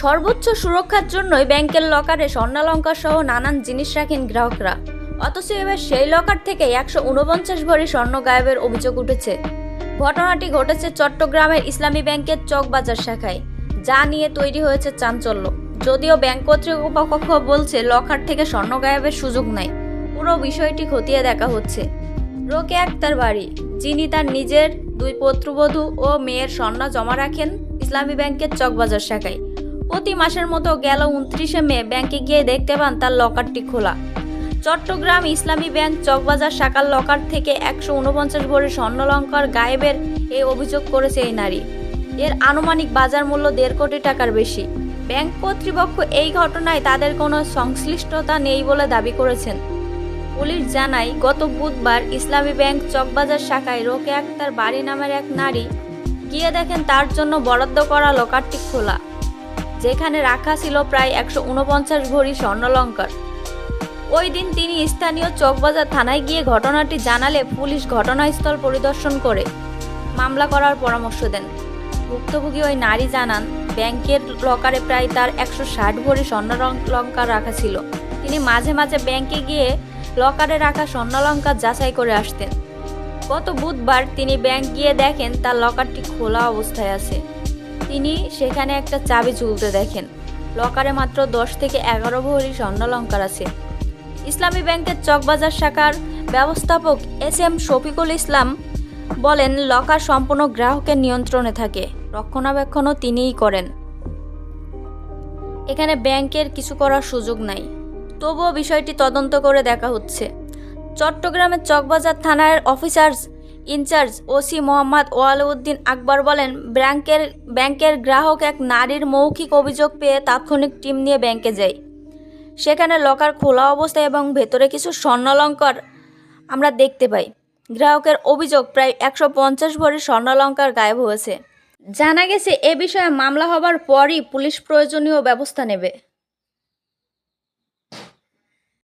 সর্বোচ্চ সুরক্ষার জন্যই ব্যাংকের লকারে স্বর্ণালঙ্কার সহ নানান জিনিস রাখেন গ্রাহকরা। অথচ এবার সেই লকার থেকে একশো উনপঞ্চাশ ভরি স্বর্ণ গায়েবের অভিযোগ উঠেছে। ঘটনাটি ঘটেছে চট্টগ্রামের ইসলামী ব্যাংকের চকবাজার শাখায়। যা নিয়ে তৈরি হয়েছে চাঞ্চল্য। যদিও ব্যাংক কর্তৃপক্ষ বলছে, লকার থেকে স্বর্ণ গায়েবের সুযোগ নাই। পুরো বিষয়টি খতিয়ে দেখা হচ্ছে। রোকে আক্তার বাড়ি, যিনি তার নিজের দুই পুত্রবধূ ও মেয়ের স্বর্ণ জমা রাখেন ইসলামী ব্যাংকের চকবাজার শাখায়। প্রতি মাসের মতো গেল উনত্রিশে মে, ব্যাংকে গিয়ে দেখতে পান তার লকারটি খোলা। চট্টগ্রাম ইসলামী ব্যাংক চকবাজার শাখার লকার থেকে একশো উনপঞ্চাশ ভরি স্বর্ণলঙ্কার গায়েবের এই অভিযোগ করেছে এই নারী। এর আনুমানিক বাজার মূল্য দেড় কোটি টাকার বেশি। ব্যাংক কর্তৃপক্ষ এই ঘটনায় তাদের কোনো সংশ্লিষ্টতা নেই বলে দাবি করেছেন। পুলিশ জানায়, গত বুধবার ইসলামী ব্যাংক চকবাজার শাখায় রোকে আক্তার বাড়ি নামের এক নারী গিয়ে দেখেন তার জন্য বরাদ্দ করা লকারটি খোলা। যেখানে রাখা ছিল প্রায় একশো উনপঞ্চাশ ভরি স্বর্ণলঙ্কার। ওই দিন তিনি স্থানীয় চকবাজার থানায় গিয়ে ঘটনাটি জানালে পুলিশ ঘটনাস্থল পরিদর্শন করে মামলা করার পরামর্শ দেন। ভুক্তভোগী ওই নারী জানান, ব্যাংকের লকারে প্রায় তার একশো ষাট ভরি স্বর্ণলঙ্কার রাখা ছিল। তিনি মাঝে মাঝে ব্যাংকে গিয়ে লকারে রাখা স্বর্ণলঙ্কার যাচাই করে আসতেন। গত বুধবার তিনি ব্যাংক গিয়ে দেখেন তার লকারটি খোলা অবস্থায় আছে। তিনি সেখানে একটা চাবি ঝুলতে দেখেন। লকারে মাত্র দশ থেকে এগারো ভরি স্বর্ণলঙ্কার আছে। ইসলামী ব্যাংকের চকবাজার শাখার ব্যবস্থাপক এস এম শফিকুল ইসলাম বলেন, লকার সম্পূর্ণ গ্রাহকের নিয়ন্ত্রণে থাকে। রক্ষণাবেক্ষণও তিনিই করেন। এখানে ব্যাংকের কিছু করার সুযোগ নাই। তবুও বিষয়টি তদন্ত করে দেখা হচ্ছে। চট্টগ্রামের চকবাজার থানার officers in-charge OC Mohammad Walauddin Akbar বলেন, ব্যাংকের ব্যাংকের গ্রাহক এক নারীর মৌখিক অভিযোগ পেয়ে তাৎক্ষণিক টিম নিয়ে ব্যাংকে যায়। সেখানে লকার খোলা অবস্থায় এবং ভেতরে কিছু স্বর্ণালঙ্কার আমরা দেখতে পাই। গ্রাহকের অভিযোগ প্রায় একশো পঞ্চাশ ভরি স্বর্ণালঙ্কার গায়েব হয়েছে। জানা গেছে, এ বিষয়ে মামলা হবার পরই পুলিশ প্রয়োজনীয় ব্যবস্থা নেবে।